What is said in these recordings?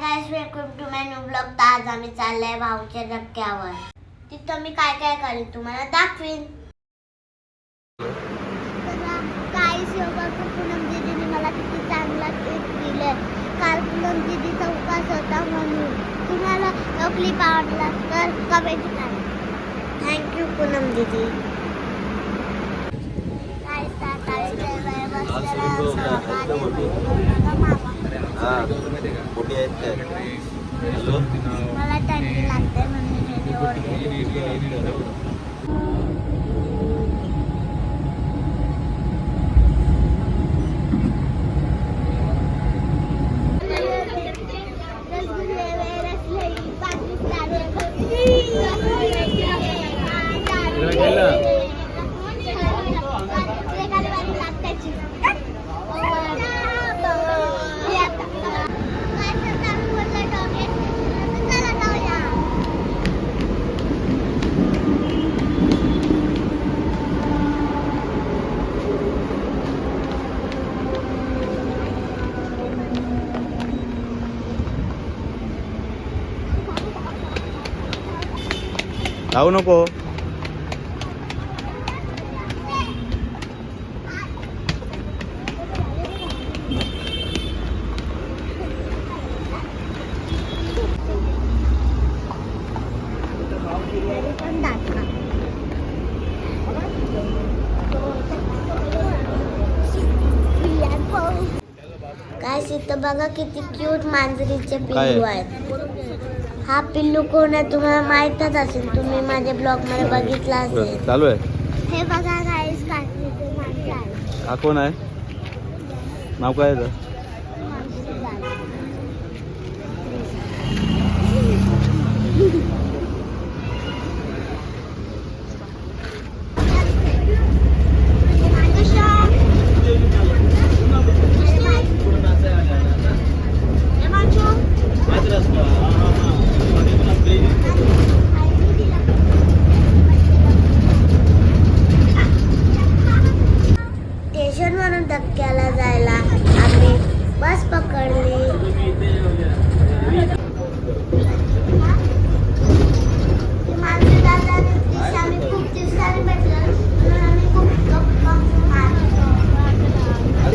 Guys welcome to my new blog तर आज आम्ही चाललोय भाऊच्या धक्क्यावर. तिथं मी काय काय करेन तुम्हाला दाखवीन. काय पूनम दीदीने मला किती चांगला टिप दिले काल पूनम दीदीचा उपास होता म्हणून. तुम्हाला क्लिप आवडला तर कमेंट करा. थँक्यू पूनम दीदी. काय आता जेवायला बसलेलो आहोत. हा मोठी आहेत काय हॅलो मला थंडी लागते म्हणून मी ओरडते. जाऊ नको पण दाखवा इथं बघा किती क्यूट मांजरीचे? पिल्लू आहेत. हा पिल्लू कोण आहे तुम्हाला माहीतच असेल. तुम्ही माझ्या ब्लॉगमध्ये बघितला असेल. चालू आहे. हे बघा गाईस हा कोण आहे? नाव काय आहे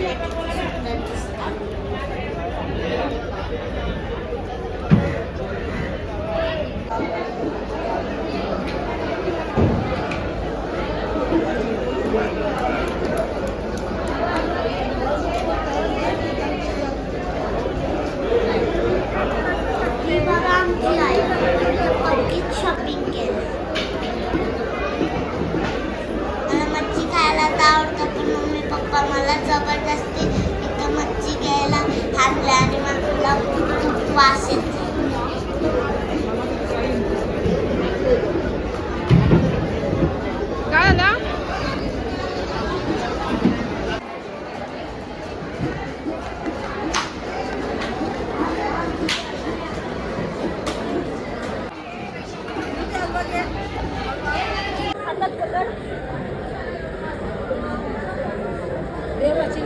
आहे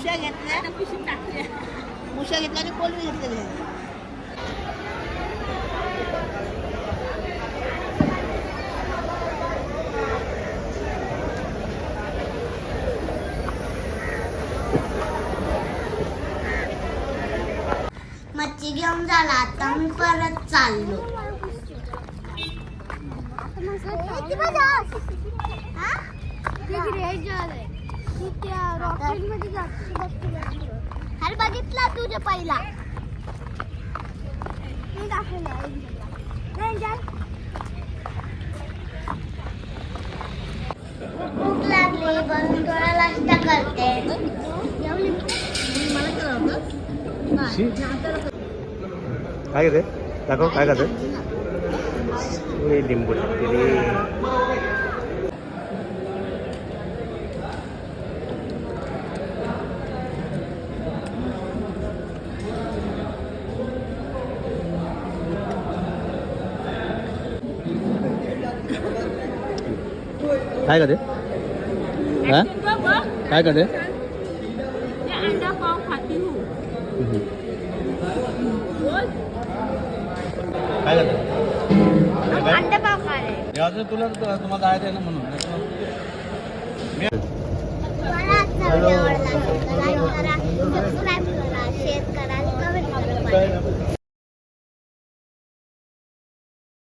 मुश्या घेतल्या. मुश्या घेतल्या आणि कोलबी घेतलेली मच्छी घेऊन झाला. आता मी परत चाललो. अरे बघितला तुझ्या पहिला. मी भूक लागली थोडा नाश्ता करते. काय करते दाखव काय करते लिंबू टाकते काय करते हा काय करते काय तुला तुम्हाला ना म्हणून सबस्क्राईब करा शेअर करा कमेंट करा